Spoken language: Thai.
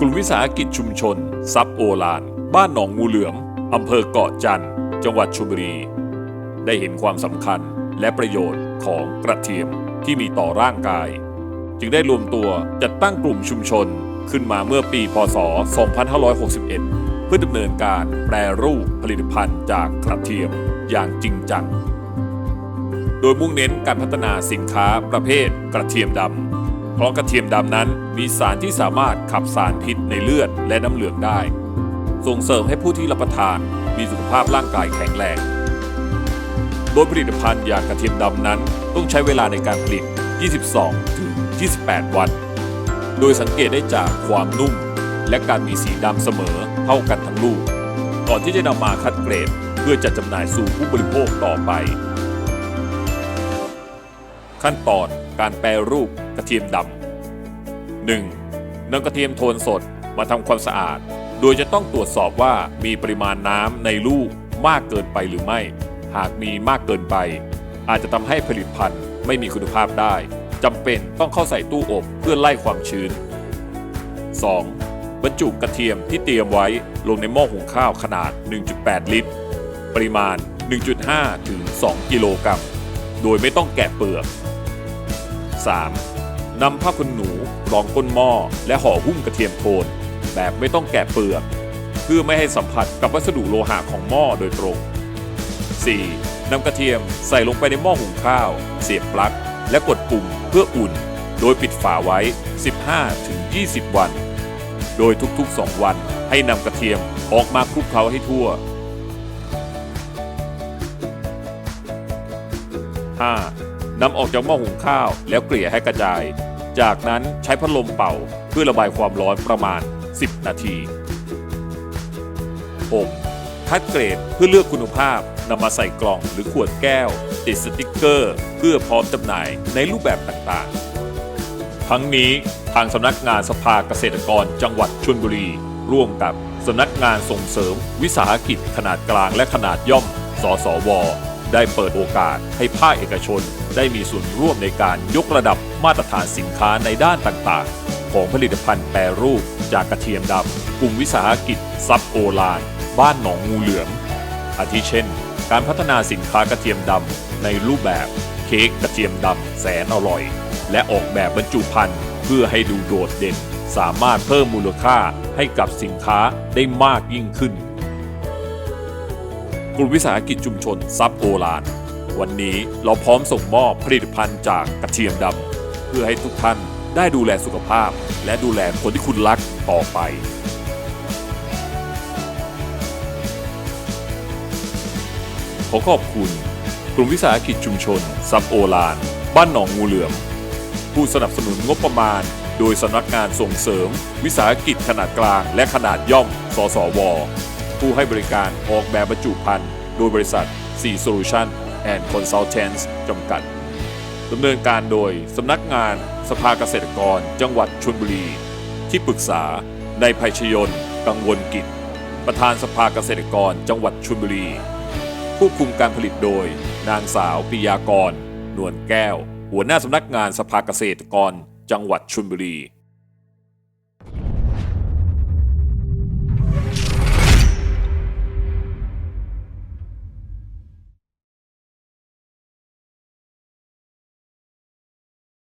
กลุ่มวิสาหกิจชุมชน ซับโอลาน บ้านหนองงูเหลือมอำเภอเกาะจันทร์จังหวัดชลบุรี ได้เห็นความสำคัญและประโยชน์ของกระเทียมที่มีต่อร่างกาย จึงได้รวมตัวจัดตั้งกลุ่มชุมชนขึ้นมาเมื่อปี พศ 2561 เพื่อดำเนินการแปรรูปผลิตภัณฑ์จากกระเทียมอย่างจริงจัง โดยมุ่งเน้นการพัฒนาสินค้าประเภทกระเทียมดำ เพราะกระเทียมดำนั้นมีสารที่สามารถขับสารพิษในเลือดและน้ำเหลืองได้ ส่งเสริมให้ผู้ที่รับประทานมีสุขภาพร่างกายแข็งแรง โดยผลิตภัณฑ์อย่างกระเทียมดำนั้นต้องใช้เวลาในการผลิต 22 ถึง 28 วัน โดยสังเกตได้จากความนุ่ม และการมีสีดำเสมอเท่ากันทั้งลูก ก่อนที่จะนำมาคัดเกรด เพื่อจัดจำหน่ายสู่ผู้บริโภคต่อไป ขั้นตอนการแปรรูปกระเทียมดำ 1. นำกระเทียมโทนสดมาทำความสะอาด โดยจะต้องตรวจสอบว่ามีปริมาณน้ำในลูกมากเกินไปหรือไม่ หากมีมากเกินไป อาจจะทำให้ผลิตภัณฑ์ไม่มีคุณภาพได้จำเป็นต้องเข้าใส่ตู้อบเพื่อไล่ความชื้น 2. บรรจุกระเทียมที่เตรียมไว้ลงในหม้อหุงข้าวขนาด 1.8 ลิตร ปริมาณ 1.5 ถึง 2 กิโลกรัม โดยไม่ต้องแกะเปลือก 3. นำผ้าขนหนูรองก้นหม้อและห่อหุ้มกระเทียมโทน แบบไม่ต้องแกะเปลือก เพื่อไม่ให้สัมผัสกับวัสดุโลหะของหม้อโดยตรง 4. นำกระเทียมใส่ลงไปในหม้อหุงข้าว เสียบปลั๊ก และกดปุ่มเพื่ออุ่น โดยปิดฝาไว้ 15-20 วัน โดยทุกๆ 2 วันให้นำกระเทียมออกมาคลุกเคล้าให้ทั่ว 5. นำออกจากหม้อหุงข้าวแล้วเกลี่ยให้กระจาย จากนั้นใช้พัดลมเป่าเพื่อระบายความร้อนประมาณ 10 นาที 6. คัดเกรดเพื่อเลือกคุณภาพนำมาใส่กล่องหรือขวดแก้ว ติดสติกเกอร์ เพื่อพร้อมจำหน่ายในรูปแบบต่างๆ ทั้งนี้ทางสำนักงานสภาเกษตรกรจังหวัดชลบุรี ร่วมกับสำนักงานส่งเสริม วิสาหกิจขนาดกลางและขนาดย่อม สสว ได้เปิดโอกาสให้ภาคเอกชน ได้มีส่วนร่วมในการยกระดับมาตรฐานสินค้าในด้านต่างๆ ของผลิตภัณฑ์แปรรูป จากกระเทียมดำกลุ่มวิสาหกิจซับโอลานบ้านหนองงูเหลือมอาทิเช่น การพัฒนาสินค้ากระเทียมดำในรูปแบบเค้กกระเทียมดำแสนอร่อย และออกแบบบรรจุภัณฑ์เพื่อให้ดูโดดเด่น สามารถเพิ่มมูลค่าให้กับสินค้าได้มากยิ่งขึ้น กลุ่มวิสาหกิจชุมชนซับโอลาน วันนี้เราพร้อมส่งมอบผลิตภัณฑ์จากกระเทียมดำ เพื่อให้ทุกท่านได้ดูแลสุขภาพ และดูแลคนที่คุณรักต่อไปขอขอบคุณ กลุ่มวิสาหกิจชุมชนซับโอลาน บ้านหนองงูเหลือม ผู้สนับสนุนงบประมาณ โดยสำนักงานส่งเสริม วิสาหกิจขนาดกลางและขนาดย่อม สสว ผู้ให้บริการออกแบบบรรจุภัณฑ์โดยบริษัท C Solution and Consultants จำกัดดำเนินการโดยสำนักงานสภาเกษตรกรจังหวัดชลบุรี ที่ปรึกษาในภัยชยน์กังวลกิจ ประธานสภาเกษตรกรจังหวัดชลบุรีควบคุมการผลิตโดย นางสาวปิยากร นวลแก้ว หัวหน้าสำนักงานสภาเกษตรกรจังหวัดชลบุรี